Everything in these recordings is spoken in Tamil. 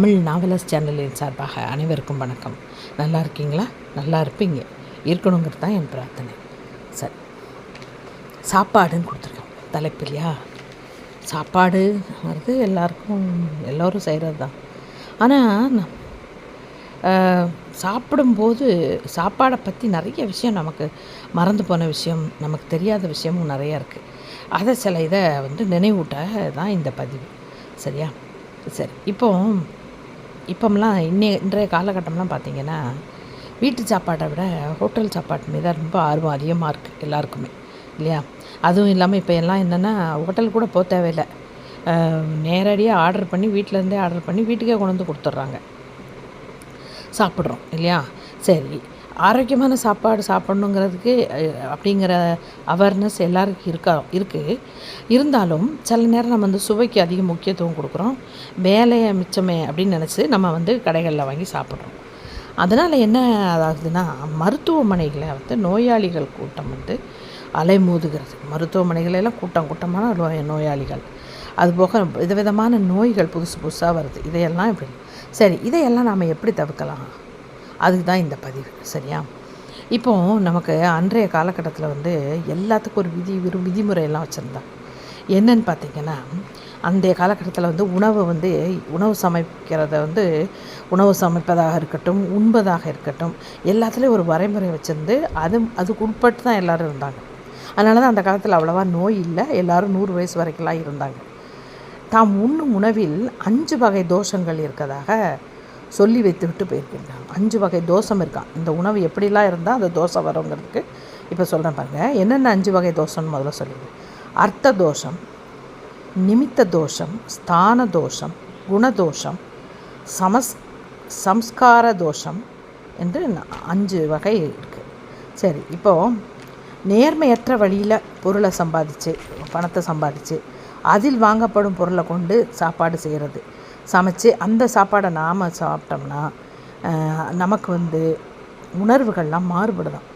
தமிழ் நாவலஸ் சேனலின் சார்பாக அனைவருக்கும் வணக்கம். நல்லா இருக்கீங்களா? நல்லா இருப்பீங்க. இருக்கணுங்கிறது தான் என் பிரார்த்தனை. சரி. சாப்பாடுன்னு கொடுத்துருக்கோம். தலைப்பு இல்லையா சாப்பாடு எல்லாருக்கும் எல்லோரும் செய்கிறது தான். ஆனால் சாப்பிடும்போது சாப்பாடை பற்றி நிறைய விஷயம் நமக்கு மறந்து போன விஷயம் நமக்கு தெரியாத விஷயமும் நிறையா இருக்குது அதை சில இதை வந்து நினைவூட்ட தான் இந்த பதிவு. சரியா? சரி. இப்போ இப்போம்லாம் இன்னைய இன்றைய காலகட்டம்லாம் பார்த்திங்கன்னா வீட்டு சாப்பாட்டை விட ஹோட்டல் சாப்பாட்டு மீது ரொம்ப ஆர்வம் அதிகமாக இருக்குது எல்லாருக்குமே இல்லையா? அதுவும் இல்லாமல் இப்போ எல்லாம் என்னென்னா ஹோட்டல் கூட போக தேவையில்லை. நேரடியாக ஆர்டர் பண்ணி வீட்டிலேருந்தே ஆர்டர் பண்ணி வீட்டுக்கே கொண்டு வந்து கொடுத்துட்றாங்க. சாப்பிட்றோம் இல்லையா? சரி ஆரோக்கியமான சாப்பாடு சாப்பிட்ணுங்கிறதுக்கு அப்படிங்கிற அவேர்னஸ் எல்லாருக்கும் இருக்கா இருக்குது இருந்தாலும் சில நேரம் நம்ம வந்து சுவைக்கு அதிக முக்கியத்துவம் கொடுக்குறோம். வேலையை மிச்சமே அப்படின்னு நினச்சி நம்ம வந்து கடைகளில் வாங்கி சாப்பிட்றோம். அதனால் என்ன ஆகுதுன்னா மருத்துவமனைகளை வந்து நோயாளிகள் கூட்டம் வந்து அலைமோதுகிறது. மருத்துவமனைகளெல்லாம் கூட்டம் கூட்டமான நோய் நோயாளிகள். அதுபோக விதவிதமான நோய்கள் புதுசு புதுசாக வருது. இதையெல்லாம் இப்படி. சரி இதையெல்லாம் நாம் எப்படி தவிர்க்கலாம்? அதுக்கு தான் இந்த பதிவு சரியா? இப்போது நமக்கு அன்றைய காலகட்டத்தில் வந்து எல்லாத்துக்கும் ஒரு விதி விரு விதிமுறையெல்லாம் வச்சுருந்தாங்க என்னன்னு பார்த்தீங்கன்னா அன்றைய காலகட்டத்தில் வந்து உணவு வந்து உணவு சமைக்கிறத வந்து உணவு சமைப்பதாக இருக்கட்டும் உண்பதாக இருக்கட்டும் எல்லாத்துலேயும் ஒரு வரைமுறை வச்சுருந்து அது அதுக்கு உட்பட்டு தான் எல்லோரும் இருந்தாங்க. அதனால தான் அந்த காலத்தில் அவ்வளோவா நோய் இல்லை எல்லோரும் நூறு வயசு வரைக்கும்லாம் இருந்தாங்க. தாம் உண்ணும் உணவில் அஞ்சு வகை தோஷங்கள் இருக்கதாக சொல்லி வைத்து விட்டு போயிருக்கின்றாங்க அஞ்சு வகை தோஷம் இருக்கான் இந்த உணவு எப்படிலாம் இருந்தால் அந்த தோசை வருங்கிறதுக்கு இப்போ சொல்கிறேன் பாருங்கள் என்னென்ன அஞ்சு வகை தோசம்னு முதல்ல சொல்லிடுவேன் அர்த்த தோஷம் நிமித்த தோஷம் ஸ்தான தோஷம் குணதோஷம் சமஸ் சம்ஸ்கார தோஷம் என்று அஞ்சு வகை இருக்குது சரி இப்போது நேர்மையற்ற வழியில் பொருளை சம்பாதிச்சு பணத்தை சம்பாதிச்சு அதில் வாங்கப்படும் பொருளை கொண்டு சாப்பாடு செய்கிறது சமைச்சு அந்த சாப்பாடை நாம் சாப்பிட்டோம்னா நமக்கு வந்து உணர்வுகள்லாம் மாறுபடுதான்.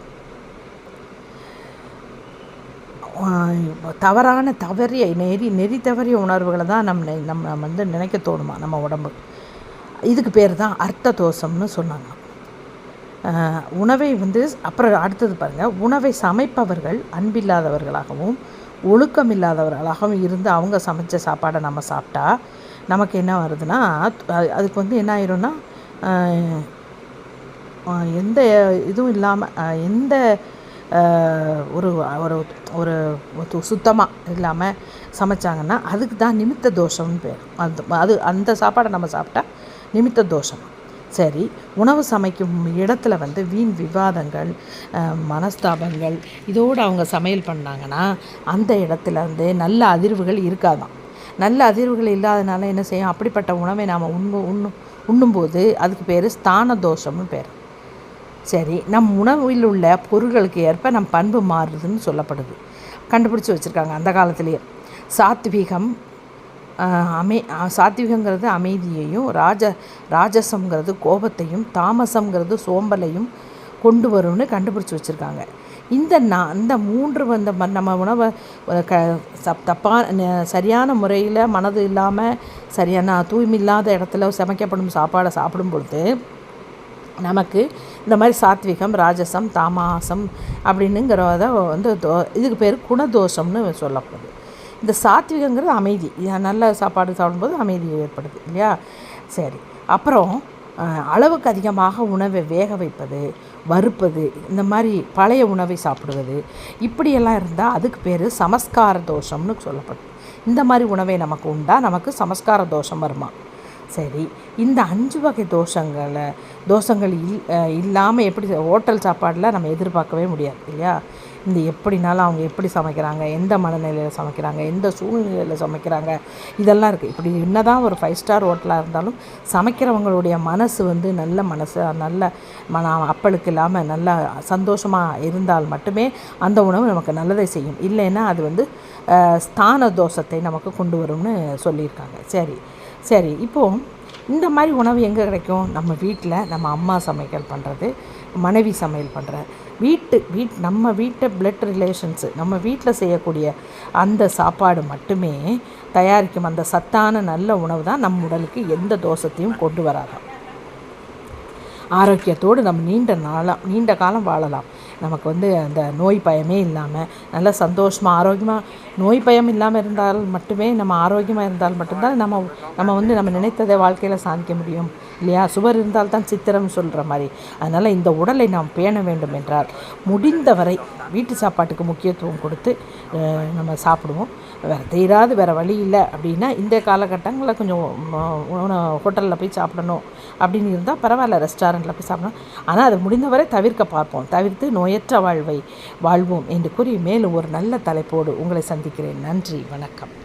தவறான தவறிய நெறி நெறி தவறிய உணர்வுகளை தான் நம்ம நம்ம வந்து நினைக்க தோணுமா நம்ம உடம்பு? இதுக்கு பேர் தான் அர்த்த தோஷம்னு சொன்னாங்க. உணவை வந்து அப்புறம் அடுத்தது பாருங்கள் உணவை சமைப்பவர்கள் அன்பில்லாதவர்களாகவும் ஒழுக்கம் இல்லாதவர்களாகவும் இருந்து அவங்க சமைச்ச சாப்பாடை நம்ம சாப்பிட்டா நமக்கு என்ன வருதுன்னா அதுக்கு வந்து என்ன ஆயிரும்னா எந்த இதுவும் இல்லாமல் எந்த ஒரு ஒரு ஒரு சுத்தமாக இல்லாமல் சமைச்சாங்கன்னா அதுக்கு தான் நிமித்த தோஷம்னு பேர். அந்த அது அந்த சாப்பாடை நம்ம சாப்பிட்டா நிமித்த தோஷம். சரி உணவு சமைக்கும் இடத்துல வந்து வீண் விவாதங்கள் மனஸ்தாபங்கள் இதோடு அவங்க சமையல் பண்ணாங்கன்னா அந்த இடத்துல வந்து நல்ல அதிர்வுகள் இருக்காதான். நல்ல அதிர்வுகள் இல்லாதனால என்ன செய்யும்? அப்படிப்பட்ட உணவை நாம் உண்பு உண்ணும் உண்ணும்போது அதுக்கு பேர் ஸ்தான தோஷம்னு பேர். சரி நம் உணவில் உள்ள பொருள்களுக்கு ஏற்ப நம் பண்பு மாறுதுன்னு சொல்லப்படுது. கண்டுபிடிச்சி வச்சுருக்காங்க அந்த காலத்திலேயே. சாத்விகம் அமை சாத்விகங்கிறது அமைதியையும் ராஜ ராஜசங்கிறது கோபத்தையும் தாமசங்கிறது சோம்பலையும் கொண்டு வரும்னு கண்டுபிடிச்சி வச்சுருக்காங்க. இந்த நான் இந்த மூன்று வந்த நம்ம உணவை க சப் தப்பான சரியான முறையில் மனது இல்லாமல் சரியான தூய்மை இல்லாத இடத்துல சமைக்கப்படும் சாப்பாடை சாப்பிடும் பொழுது நமக்கு இந்த மாதிரி சாத்விகம் ராஜசம் தாமாசம் அப்படின்னுங்கிறத வந்து தோ இதுக்கு பேர் குணதோஷம்னு சொல்லப்படுது. இந்த சாத்விகங்கிறது அமைதி. நல்ல சாப்பாடு சாப்பிடும்போது அமைதி ஏற்படுது இல்லையா? சரி. அப்புறம் அளவுக்கு அதிகமாக உணவை வேக வைப்பது வறுப்பது இந்த மாதிரி பழைய உணவை சாப்பிடுவது இப்படியெல்லாம் இருந்தால் அதுக்கு பேர் சமஸ்கார தோஷம்னு சொல்லப்படும். இந்த மாதிரி உணவை நமக்கு உண்டா? நமக்கு சமஸ்கார தோஷம் வருமா? சரி இந்த அஞ்சு வகை தோஷங்களை தோஷங்கள் இல் இல்லாமல் எப்படி ஹோட்டல் சாப்பாடில் நம்ம எதிர்பார்க்கவே முடியாது இல்லையா? இந்த எப்படினாலும் அவங்க எப்படி சமைக்கிறாங்க எந்த மனநிலையில் சமைக்கிறாங்க எந்த சூழ்நிலையில் சமைக்கிறாங்க இதெல்லாம் இருக்குது இப்படி என்ன தான் ஒரு ஃபைவ் ஸ்டார் ஹோட்டலாக இருந்தாலும் சமைக்கிறவங்களுடைய மனசு வந்து நல்ல மனசு நல்ல மன அப்பளுக்கு இல்லாமல் நல்லா சந்தோஷமாக இருந்தால் மட்டுமே அந்த உணவு நமக்கு நல்லதை செய்யும். இல்லைன்னா அது வந்து ஸ்தான தோஷத்தை நமக்கு கொண்டு வரும்னு சொல்லியிருக்காங்க. சரி சரி இப்போது இந்த மாதிரி உணவு எங்கே கிடைக்கும்? நம்ம வீட்டில் நம்ம அம்மா சமையல் பண்ணுறது மனைவி சமையல் பண்ணுற வீட்டு வீட் நம்ம வீட்டை பிளட் ரிலேஷன்ஸு நம்ம வீட்டில் செய்யக்கூடிய அந்த சாப்பாடு மட்டுமே தயாரிக்கும் அந்த சத்தான நல்ல உணவு தான் நம் உடலுக்கு எந்த தோஷத்தையும் கொண்டு வராதான் ஆரோக்கியத்தோடு நம்ம நீண்ட நாளாக நீண்ட காலம் வாழலாம். நமக்கு வந்து அந்த நோய் பயமே இல்லாமல் நல்ல சந்தோஷமாக ஆரோக்கியமாக நோய் பயம் இல்லாமல் இருந்தால் மட்டுமே நம்ம ஆரோக்கியமாக இருந்தால் மட்டும்தான் நம்ம நம்ம வந்து நம்ம நினைத்ததை வாழ்க்கையில் சாதிக்க முடியும். இல்லையா? சுவர் இருந்தால் தான் சித்திரம் சொல்கிற மாதிரி. அதனால் இந்த உடலை நாம் பேண வேண்டும் என்றால் முடிந்தவரை வீட்டு சாப்பாட்டுக்கு முக்கியத்துவம் கொடுத்து நம்ம சாப்பிடுவோம். வேறு தீராது வேறு வழி இல்லை அப்படின்னா இந்த காலகட்டங்களில் கொஞ்சம் ஹோட்டலில் போய் சாப்பிடணும் அப்படின்னு இருந்தால் பரவாயில்ல ரெஸ்டாரண்ட்டில் போய் சாப்பிடணும். ஆனால் அதை முடிந்தவரை தவிர்க்க பார்ப்போம். தவிர்த்து நோய் நோயற்ற வாழ்வை வாழ்வோம் என்று கூறி மேலும் ஒரு நல்ல தலைப்போடு உங்களை சந்திக்கிறேன். நன்றி வணக்கம்.